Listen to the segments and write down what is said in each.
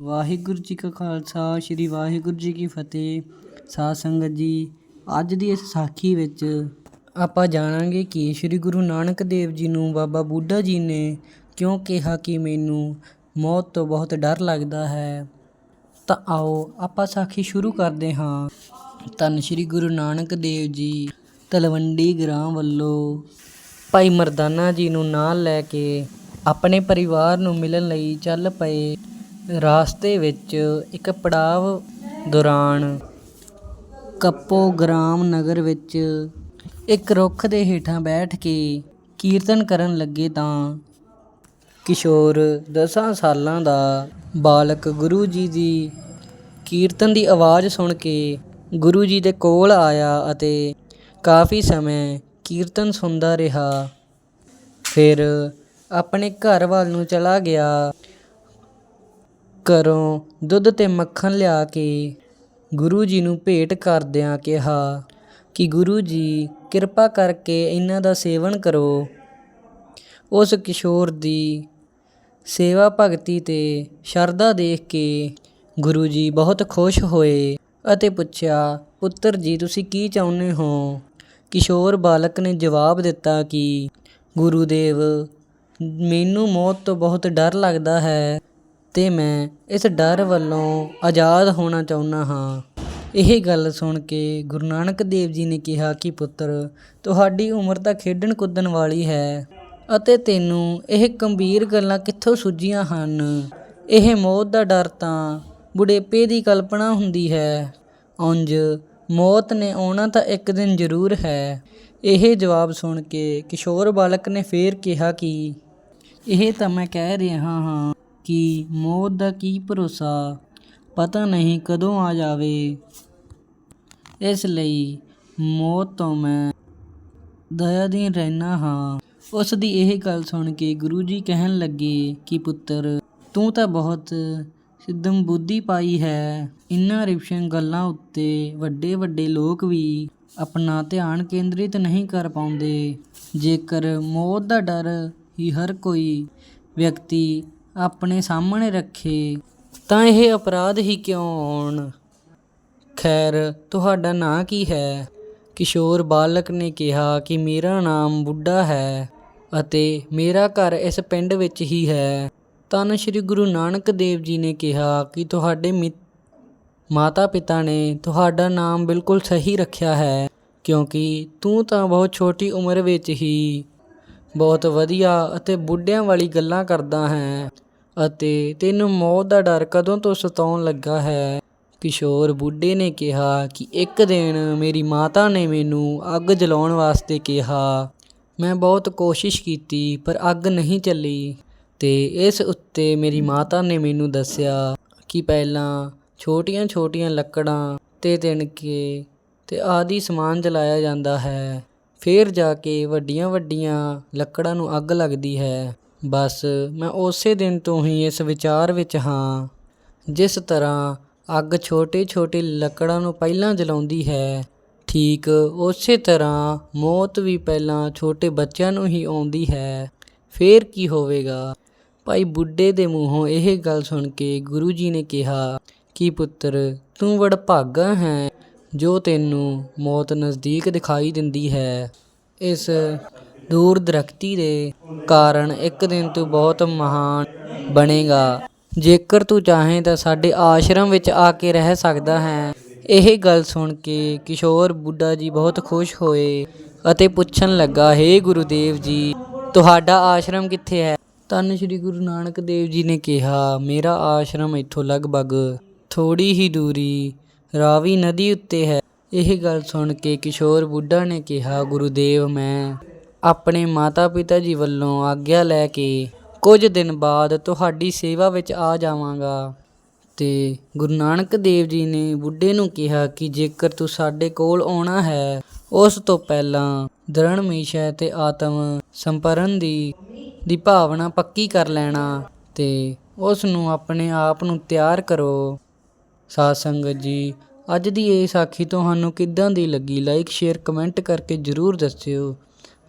ਵਾਹਿਗੁਰੂ ਜੀ ਕਾ ਖਾਲਸਾ, ਸ੍ਰੀ ਵਾਹਿਗੁਰੂ ਜੀ ਕੀ ਫਤਿਹ। ਸਾਧ ਸੰਗਤ ਜੀ, ਅੱਜ ਦੀ ਇਸ ਸਾਖੀ ਵਿੱਚ ਆਪਾਂ ਜਾਣਾਂਗੇ ਕਿ ਸ੍ਰੀ ਗੁਰੂ ਨਾਨਕ ਦੇਵ ਜੀ ਨੂੰ ਬਾਬਾ ਬੁੱਢਾ ਜੀ ਨੇ ਕਿਉਂ ਕਿਹਾ ਕਿ ਮੈਨੂੰ ਮੌਤ ਤੋਂ ਬਹੁਤ ਡਰ ਲੱਗਦਾ ਹੈ। ਤਾਂ ਆਓ ਆਪਾਂ ਸਾਖੀ ਸ਼ੁਰੂ ਕਰਦੇ ਹਾਂ। ਧੰਨ ਸ੍ਰੀ ਗੁਰੂ ਨਾਨਕ ਦੇਵ ਜੀ, ਤਲਵੰਡੀ ਗ੍ਰਾਮ ਵੱਲੋਂ ਭਾਈ ਮਰਦਾਨਾ ਜੀ ਨੂੰ ਨਾਲ ਲੈ ਕੇ ਆਪਣੇ ਪਰਿਵਾਰ ਨੂੰ ਮਿਲਣ ਲਈ ਚੱਲ ਪਏ। ਰਾਸਤੇ ਵਿੱਚ ਇੱਕ ਪੜਾਵ ਦੌਰਾਨ ਕੱਪੋ ਗ੍ਰਾਮ ਨਗਰ ਵਿੱਚ ਇੱਕ ਰੁੱਖ ਦੇ ਹੇਠਾਂ ਬੈਠ ਕੇ ਕੀਰਤਨ ਕਰਨ ਲੱਗੇ ਤਾਂ ਕਿਸ਼ੋਰ ਦਸਾਂ ਸਾਲਾਂ ਦਾ ਬਾਲਕ ਗੁਰੂ ਜੀ ਦੀ ਕੀਰਤਨ ਦੀ ਆਵਾਜ਼ ਸੁਣ ਕੇ ਗੁਰੂ ਜੀ ਦੇ ਕੋਲ ਆਇਆ ਅਤੇ ਕਾਫੀ ਸਮੇਂ ਕੀਰਤਨ ਸੁਣਦਾ ਰਿਹਾ। ਫਿਰ ਆਪਣੇ ਘਰ ਵੱਲ ਨੂੰ ਚਲਾ ਗਿਆ। ਘਰੋਂ ਦੁੱਧ ਅਤੇ ਮੱਖਣ ਲਿਆ ਕੇ ਗੁਰੂ ਜੀ ਨੂੰ ਭੇਟ ਕਰਦਿਆਂ ਕਿਹਾ, ਕਿ ਗੁਰੂ ਜੀ, ਕਿਰਪਾ ਕਰਕੇ ਇਹਨਾਂ ਦਾ ਸੇਵਨ ਕਰੋ। ਉਸ ਕਿਸ਼ੋਰ ਦੀ ਸੇਵਾ ਭਗਤੀ ਤੇ ਸ਼ਰਧਾ ਦੇਖ ਕੇ ਗੁਰੂ ਜੀ ਬਹੁਤ ਖੁਸ਼ ਹੋਏ ਅਤੇ ਪੁੱਛਿਆ, ਪੁੱਤਰ ਜੀ, ਤੁਸੀਂ ਕੀ ਚਾਹੁੰਦੇ ਹੋ? ਕਿਸ਼ੋਰ ਬਾਲਕ ਨੇ ਜਵਾਬ ਦਿੱਤਾ ਕਿ, ਗੁਰੂਦੇਵ, ਮੈਨੂੰ ਮੌਤ ਤੋਂ ਬਹੁਤ ਡਰ ਲੱਗਦਾ ਹੈ। ਤੇ ਮੈਂ ਇਸ ਡਰ ਵੱਲੋਂ ਆਜ਼ਾਦ ਹੋਣਾ ਚਾਹੁੰਦਾ ਹਾਂ। ਇਹ ਗੱਲ ਸੁਣ ਕੇ ਗੁਰੂ ਨਾਨਕ ਦੇਵ ਜੀ ਨੇ ਕਿਹਾ ਕਿ ਪੁੱਤਰ, ਤੁਹਾਡੀ ਉਮਰ ਤਾਂ ਖੇਡਣ ਕੁੱਦਣ ਵਾਲੀ ਹੈ ਅਤੇ ਤੈਨੂੰ ਇਹ ਗੰਭੀਰ ਗੱਲਾਂ ਕਿੱਥੋਂ ਸੁੱਝੀਆਂ ਹਨ? ਇਹ ਮੌਤ ਦਾ ਡਰ ਤਾਂ ਬੁਢੇਪੇ ਦੀ ਕਲਪਨਾ ਹੁੰਦੀ ਹੈ। ਉਂਝ ਮੌਤ ਨੇ ਆਉਣਾ ਤਾਂ ਇੱਕ ਦਿਨ ਜ਼ਰੂਰ ਹੈ। ਇਹ ਜਵਾਬ ਸੁਣ ਕੇ ਕਿਸ਼ੋਰ ਬਾਲਕ ਨੇ ਫੇਰ ਕਿਹਾ ਕਿ ਇਹ ਤਾਂ ਮੈਂ ਕਹਿ ਰਿਹਾ ਹਾਂ ਕਿ ਮੌਤ ਦਾ ਕੀ ਭਰੋਸਾ? ਪਤਾ ਨਹੀਂ ਕਦੋਂ ਆ ਜਾਵੇ। ਇਸ ਲਈ ਮੌਤ ਤੋਂ ਮੈਂ ਦਇਆਧੀਨ ਰਹਿਣਾ ਹਾਂ। ਉਸ ਦੀ ਇਹ ਗੱਲ ਸੁਣ ਕੇ ਗੁਰੂ ਜੀ ਕਹਿਣ ਲੱਗੇ ਕਿ ਪੁੱਤਰ, ਤੂੰ ਤਾਂ ਬਹੁਤ ਸਿੱਧਮ ਬੁੱਧੀ ਪਾਈ ਹੈ। ਇਨ੍ਹਾਂ ਰਿਪਸ਼ਨ ਗੱਲਾਂ ਉੱਤੇ ਵੱਡੇ ਵੱਡੇ ਲੋਕ ਵੀ ਆਪਣਾ ਧਿਆਨ ਕੇਂਦਰਿਤ ਨਹੀਂ ਕਰ ਪਾਉਂਦੇ। ਜੇਕਰ ਮੌਤ ਦਾ ਡਰ ਹੀ ਹਰ ਕੋਈ ਵਿਅਕਤੀ ਆਪਣੇ ਸਾਹਮਣੇ ਰੱਖੇ। ਤਾਂ ਇਹ ਅਪਰਾਧ ਹੀ ਕਿਉਂ ਹੋਣ ਖੈਰ, ਤੁਹਾਡਾ ਨਾਂ ਕੀ ਹੈ? ਕਿਸ਼ੋਰ ਬਾਲਕ ਨੇ ਕਿਹਾ ਕਿ ਮੇਰਾ ਨਾਮ ਬੁੱਢਾ ਹੈ ਅਤੇ ਮੇਰਾ ਘਰ ਇਸ ਪਿੰਡ ਵਿੱਚ ਹੀ ਹੈ। ਤਨ ਸ੍ਰੀ ਗੁਰੂ ਨਾਨਕ ਦੇਵ ਜੀ ਨੇ ਕਿਹਾ ਕਿ ਤੁਹਾਡੇ ਮਾਤਾ ਪਿਤਾ ਨੇ ਤੁਹਾਡਾ ਨਾਮ ਬਿਲਕੁਲ ਸਹੀ ਰੱਖਿਆ ਹੈ, ਕਿਉਂਕਿ ਤੂੰ ਤਾਂ ਬਹੁਤ ਛੋਟੀ ਉਮਰ ਵਿੱਚ ਹੀ ਬਹੁਤ ਵਧੀਆ ਅਤੇ ਬੁੱਢਿਆਂ ਵਾਲੀ ਗੱਲਾਂ ਕਰਦਾ ਹੈ। ਅਤੇ ਤੈਨੂੰ ਮੌਤ ਦਾ ਡਰ ਕਦੋਂ ਤੋਂ ਸਤਾਉਣ ਲੱਗਾ ਹੈ? ਕਿਸ਼ੋਰ ਬੁੱਢੇ ਨੇ ਕਿਹਾ ਕਿ ਇੱਕ ਦਿਨ ਮੇਰੀ ਮਾਤਾ ਨੇ ਮੈਨੂੰ ਅੱਗ ਜਲਾਉਣ ਵਾਸਤੇ ਕਿਹਾ। ਮੈਂ ਬਹੁਤ ਕੋਸ਼ਿਸ਼ ਕੀਤੀ, ਪਰ ਅੱਗ ਨਹੀਂ ਚੱਲੀ ਤੇ ਇਸ ਉੱਤੇ ਮੇਰੀ ਮਾਤਾ ਨੇ ਮੈਨੂੰ ਦੱਸਿਆ ਕਿ ਪਹਿਲਾਂ ਛੋਟੀਆਂ-ਛੋਟੀਆਂ ਲੱਕੜਾਂ ਤੇ ਤਿਣਕੇ ਤੇ ਆਦਿ ਸਮਾਨ ਜਲਾਇਆ ਜਾਂਦਾ ਹੈ। ਫਿਰ ਜਾ ਕੇ ਵੱਡੀਆਂ-ਵੱਡੀਆਂ ਲੱਕੜਾਂ ਨੂੰ ਅੱਗ ਲੱਗਦੀ ਹੈ। ਬਸ ਮੈਂ ਉਸੇ ਦਿਨ ਤੋਂ ਹੀ ਇਸ ਵਿਚਾਰ ਵਿੱਚ ਹਾਂ। ਜਿਸ ਤਰ੍ਹਾਂ ਅੱਗ ਛੋਟੇ-ਛੋਟੇ ਲੱਕੜਾਂ ਨੂੰ ਪਹਿਲਾਂ ਜਲਾਉਂਦੀ ਹੈ, ਠੀਕ ਉਸੇ ਤਰ੍ਹਾਂ ਮੌਤ ਵੀ ਪਹਿਲਾਂ ਛੋਟੇ ਬੱਚਿਆਂ ਨੂੰ ਹੀ ਆਉਂਦੀ ਹੈ। ਫੇਰ ਕੀ ਹੋਵੇਗਾ? ਭਾਈ ਬੁੱਢੇ ਦੇ ਮੂੰਹੋਂ ਇਹ ਗੱਲ ਸੁਣ ਕੇ ਗੁਰੂ ਜੀ ਨੇ ਕਿਹਾ, ਕਿ ਪੁੱਤਰ, ਤੂੰ ਵਡਭਾਗਾ ਹੈ ਜੋ ਤੈਨੂੰ ਮੌਤ ਨਜ਼ਦੀਕ ਦਿਖਾਈ ਦਿੰਦੀ ਹੈ। ਇਸ ਦੂਰ ਦਰਖਤੀ ਦੇ ਕਾਰਨ ਇੱਕ ਦਿਨ ਤੂੰ ਬਹੁਤ ਮਹਾਨ ਬਣੇਗਾ। ਜੇਕਰ ਤੂੰ ਚਾਹੇ ਤਾਂ ਸਾਡੇ ਆਸ਼ਰਮ ਵਿੱਚ ਆ ਕੇ ਰਹਿ ਸਕਦਾ ਹੈ। ਇਹ ਗੱਲ ਸੁਣ ਕੇ ਕਿਸ਼ੋਰ ਬੁੱਢਾ ਜੀ ਬਹੁਤ ਖੁਸ਼ ਹੋਏ ਅਤੇ ਪੁੱਛਣ ਲੱਗਾ, ਹੇ ਗੁਰੂਦੇਵ ਜੀ, ਤੁਹਾਡਾ ਆਸ਼ਰਮ ਕਿੱਥੇ ਹੈ? ਤਨ ਸ੍ਰੀ ਗੁਰੂ ਨਾਨਕ ਦੇਵ ਜੀ ਨੇ ਕਿਹਾ, ਮੇਰਾ ਆਸ਼ਰਮ ਇੱਥੋਂ ਲਗਭਗ ਥੋੜੀ ਹੀ ਦੂਰੀ ਰਾਵੀ ਨਦੀ ਉੱਤੇ ਹੈ। ਇਹ ਗੱਲ ਸੁਣ ਕੇ ਕਿਸ਼ੋਰ ਬੁੱਢਾ ਨੇ ਕਿਹਾ, ਗੁਰੂਦੇਵ, ਮੈਂ ਆਪਣੇ ਮਾਤਾ-ਪਿਤਾ ਜੀ ਵੱਲੋਂ ਆਗਿਆ ਲੈ ਕੇ ਕੁਝ ਦਿਨ ਬਾਅਦ ਤੁਹਾਡੀ ਸੇਵਾ ਵਿੱਚ ਆ ਜਾਵਾਂਗਾ। ਤੇ ਗੁਰੂ ਨਾਨਕ ਦੇਵ ਜੀ ਨੇ ਬੁੱਢੇ ਨੂੰ ਕਿਹਾ ਕਿ ਜੇਕਰ ਤੂੰ ਸਾਡੇ ਕੋਲ ਆਉਣਾ ਹੈ, ਉਸ ਤੋਂ ਪਹਿਲਾਂ ਦਰਣ ਮੀਸ਼ੈ ਤੇ ਆਤਮ ਸੰਪਰਨ ਦੀ ਦੀ ਭਾਵਨਾ ਪੱਕੀ ਕਰ ਲੈਣਾ ਤੇ ਉਸ ਨੂੰ ਆਪਣੇ ਆਪ ਨੂੰ ਤਿਆਰ ਕਰੋ। ਸਾਧ ਸੰਗਤ ਜੀ, ਅੱਜ ਦੀ ਇਹ ਸਾਖੀ ਤੁਹਾਨੂੰ ਕਿੱਦਾਂ ਦੀ ਲੱਗੀ? ਲਾਈਕ ਸ਼ੇਅਰ ਕਮੈਂਟ ਕਰਕੇ ਜਰੂਰ ਦੱਸਿਓ।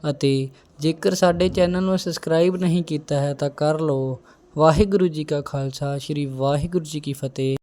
ਅਤੇ ਜੇਕਰ ਸਾਡੇ ਚੈਨਲ ਨੂੰ ਸਬਸਕ੍ਰਾਈਬ ਨਹੀਂ ਕੀਤਾ ਹੈ ਤਾਂ ਕਰ ਲਓ। ਵਾਹਿਗੁਰੂ ਜੀ ਕਾ ਖਾਲਸਾ, ਸ੍ਰੀ ਵਾਹਿਗੁਰੂ ਜੀ ਕੀ ਫਤਿਹ।